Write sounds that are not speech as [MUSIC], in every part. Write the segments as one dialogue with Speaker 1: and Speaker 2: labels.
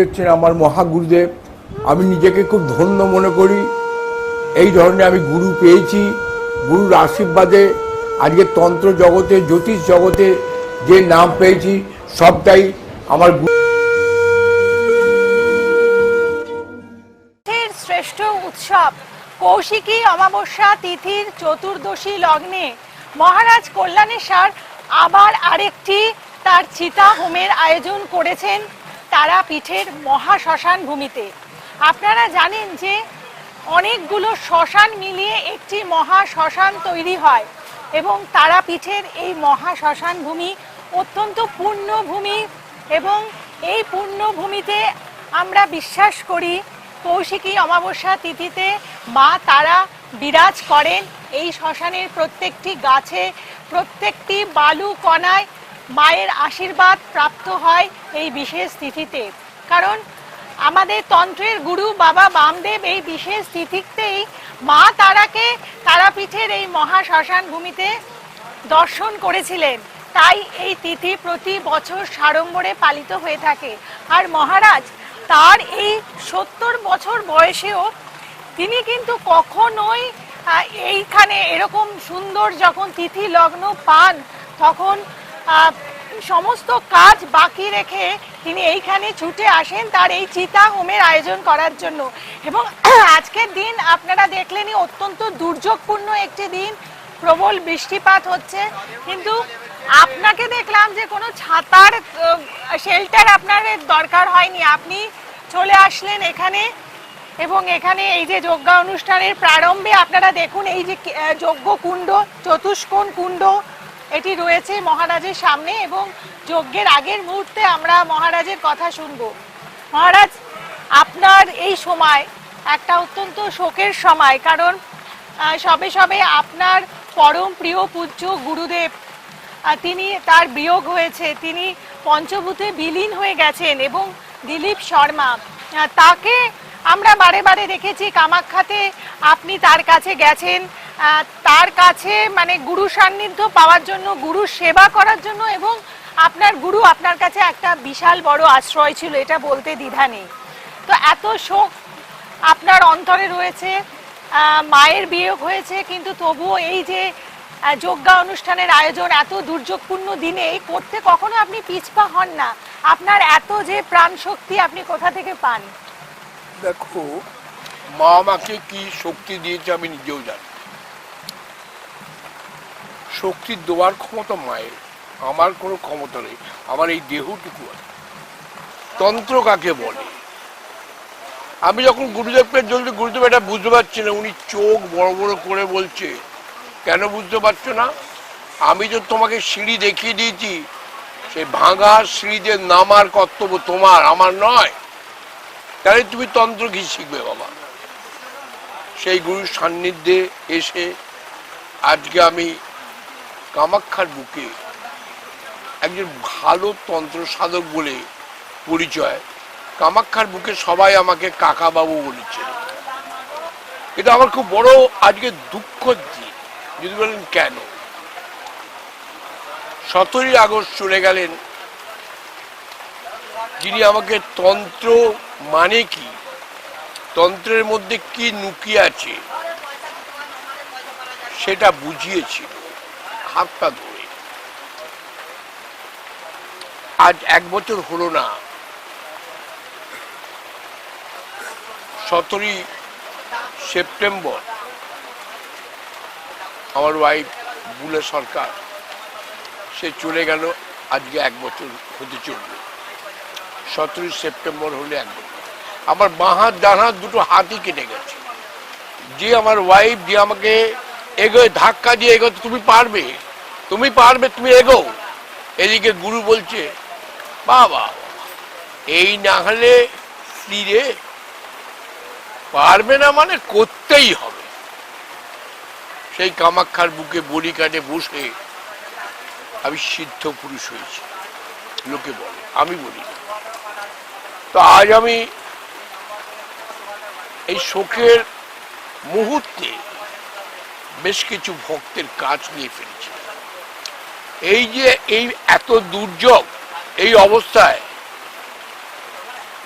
Speaker 1: দেখছেন আমার মহাগুরুদেব। আমি নিজেকে খুব ধন্য মনে করি। এই ধরনের আমি গুরু পেয়েছি, গুরুর আশীর্বাদে। আজকে তন্ত্র জগতে, জ্যোতিষ জগতে যে নাম পেয়েছি, সবটাই আমার
Speaker 2: শ্রেষ্ঠ উৎসব, কৌশিকী অমাবস্যা তিথির চতুর্দশী লগ্নে। মহারাজ কল্যাণেশ্বর আবার আরেকটি, তার চিতা হোমের আয়োজন করেছেন। তারাপীঠের মহাশ্মশান ভূমিতে আপনারা জানেন যে অনেকগুলো শ্মশান মিলিয়ে একটি মহা শ্মশান তৈরি হয় এবং তারাপীঠের এই মহা শ্মশান ভূমি অত্যন্ত পূর্ণভূমি এবং এই পূর্ণভূমিতে আমরা বিশ্বাস করি কৌশিকী অমাবস্যা তিথিতে মা তারা বিরাজ করেন। এই শ্মশানের প্রত্যেকটি গাছে প্রত্যেকটি বালু কণায় মায়ের আশীর্বাদ প্রাপ্ত হয় এই বিশেষ তিথিতে। কারণ আমাদের তন্ত্রের গুরু বাবা বামদেব এই বিশেষ তিথিতেই মা তারাকে তারাপীঠের এই মহা শ্মশান ভূমিতে দর্শন করেছিলেন। তাই এই তিথি প্রতি বছর সাড়ম্বরে পালিত হয়ে থাকে। আর মহারাজ, তার এই সত্তর বছর বয়সেও তিনি কিন্তু কখনোই এইখানে এরকম সুন্দর যখন তিথি লগ্ন পান, তখন সমস্ত কাজ বাকি রেখে তিনি এইখানে ছুটে আসেন তার এই চিতা হোমের আয়োজন করার জন্য। এবং [CLEARS THROAT] আজকের দিন আপনারা দেখলেনই অত্যন্ত দুর্যোগপূর্ণ একটি দিন, প্রবল বৃষ্টিপাত হচ্ছে। কিন্তু আপনাকে দেখলাম যে কোনো ছাতার শেল্টার আপনার দরকার হয়নি। আপনি চলে আসলেন এখানে এবং এখানে এই যে যজ্ঞ অনুষ্ঠানের প্রারম্ভে আপনারা দেখুন এই যে যজ্ঞ কুণ্ড চতুষ্কোণ কুণ্ড এটি রয়েছে মহারাজের সামনে এবং যজ্ঞের আগের মুহূর্তে আমরা মহারাজের কথা শুনব। মহারাজ, আপনার এই সময় একটা অত্যন্ত শোকের সময়, কারণ সবে সবে আপনার পরম প্রিয় পূজ্য গুরুদেব তিনি তার বিয়োগ হয়েছে, তিনি পঞ্চভূতে বিলীন হয়ে গেছেন এবং দিলীপ শর্মা তাকে আমরা বারে বারে দেখেছি, কামাখ্যাতে আপনি তার কাছে গেছেন তার কাছে মানে গুরু সান্নিধ্য পাওয়ার জন্য, গুরু সেবা করার জন্য এবং আপনার গুরু আপনার কাছে একটা বিশাল বড় আশ্রয় ছিল, এটা বলতে দ্বিধা নেই। তো এত শোক আপনার অন্তরে রয়েছে মায়ের বিয়োগ হয়েছে, কিন্তু তবুও এই যে যজ্ঞা অনুষ্ঠানের আয়োজন, এত দুর্যোগপূর্ণ দিনে করতে কখনো আপনি পিছপা হন না। আপনার এত যে প্রাণ শক্তি আপনি কোথা থেকে পান?
Speaker 1: দেখো, মা আমাকে কি শক্তি দিয়েছে আমি নিজেও জানি। শক্তি দেওয়ার ক্ষমতা মায়ের। আমার কোনো ক্ষমতা নেই। আমার এই দেহটুকু আছে। তন্ত্র কাকে বলে? আমি যখন গুরুদেবকে জলদি গুরুদেব এটা বুঝতে পারছি না, উনি চোখ বড় বড় করে বলছে, কেন বুঝতে পারছ না? আমি তো তোমাকে সিঁড়ি দেখিয়ে দিয়েছি। সেই ভাঙা সিঁড়িতে নামার কর্তব্য তোমার, আমার নয়। তাহলে তুমি তন্ত্র কি শিখবে বাবা? সেই গুরুর সান্নিধ্যে এসে আজকে আমি কামাক্ষার বুকে একজন ভালো তন্ত্র সাধক বলে পরিচয়। কামাক্ষার বুকে সবাই আমাকে কাকা বাবু বলেছে এটা আমার খুব বড় আজকে দুঃখ দিন। যদি বলেন কেন? সতেরোই আগস্ট চলে গেলেন। যিনি আমাকে তন্ত্র মানে কি? তন্ত্রের মধ্যে কি লুকিয়ে আছে? সেটা বুঝিয়েছিল। হাতটা ধরে। আজ এক বছর হলো না। সতেরোই সেপ্টেম্বর, আমার ওয়াইফ বুলে সরকার, সে চলে গেল, আজকে এক বছর হতে চলবে সতেরোই সেপ্টেম্বর হলে এক বছর। আমার বাঁ হাত, ডান হাত দুটো হাতই কেটে গেছে। যে আমার ওয়াইফ যে আমাকে এগোয়, ধাক্কা দিয়ে এগোতে তুমি পারবে? তুমি পারবে, তুমি এগো। এদিকে গুরু বলছে বাবা এই না হলে স্ত্রীরে পারবে না মানে করতেই হবে। সেই কামাক্ষার বুকে বড়ি কাটে বসে আমি সিদ্ধ পুরুষ হয়েছি। লোকে বলে, আমি বলি তো আজ আমি এই শোকের মুহূর্তে বেশ কিছু ভক্তের কাজ নিয়ে ফেলেছি এই যে এই এত দুর্যোগ এই অবস্থায়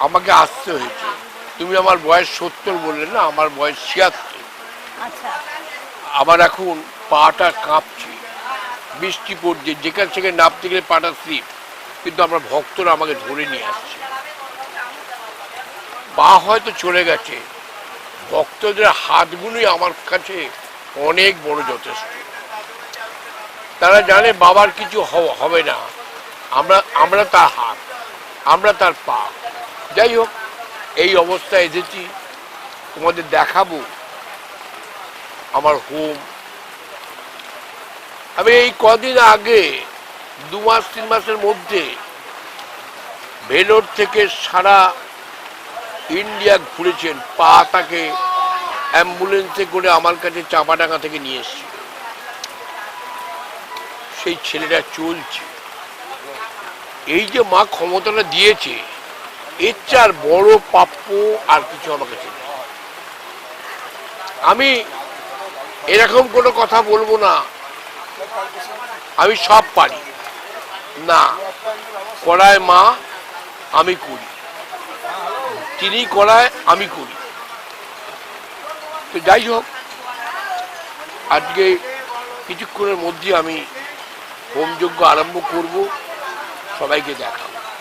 Speaker 1: আমাকে আসতে হয়েছে। তুমি আমার বয়স সত্তর বললে না আমার বয়স ছিয়াত্তর।
Speaker 2: আচ্ছা।
Speaker 1: আমার এখন পাটা কাঁপছে। বৃষ্টি পড়ছে যেখান সেখানে নামতে গেলে পাটা স্লিপ কিন্তু আমরা ভক্তরা আমাকে ধরে নিয়ে আসছে। পা হয়তো চলে গেছে। ভক্তদের হাতগুলোই আমার কাছে অনেক বড় যথেষ্ট। তারা জানে বাবার কিছু হবে না। আমরা আমরা তার হাত, আমরা তার পা। যাই হোক, এই অবস্থায় এসেছি। তোমাদের দেখাবো আমার হোম আমি এই কদিন আগে, দু মাস, তিন মাসের মধ্যে ভেলোর থেকে সারা ইন্ডিয়া ঘুরেছেন। পা তাকে অ্যাম্বুলেন্সে করে আমার কাছে চাপাডাঙ্গা থেকে নিয়ে এসছে। সেই ছেলেটা চলছে। এই যে মা ক্ষমতাটা দিয়েছে, এর চার বড় প্রাপ্য আর কিছু আমার কাছে আমি এরকম কোনো কথা বলব না। আমি সব পারি। না, করায় মা, আমি করি। তিনি করায়, আমি করি। তো যাই হোক, আজকে কিছুক্ষণের মধ্যে আমি হোমযজ্ঞ আরম্ভ করব সবাইকে দেখা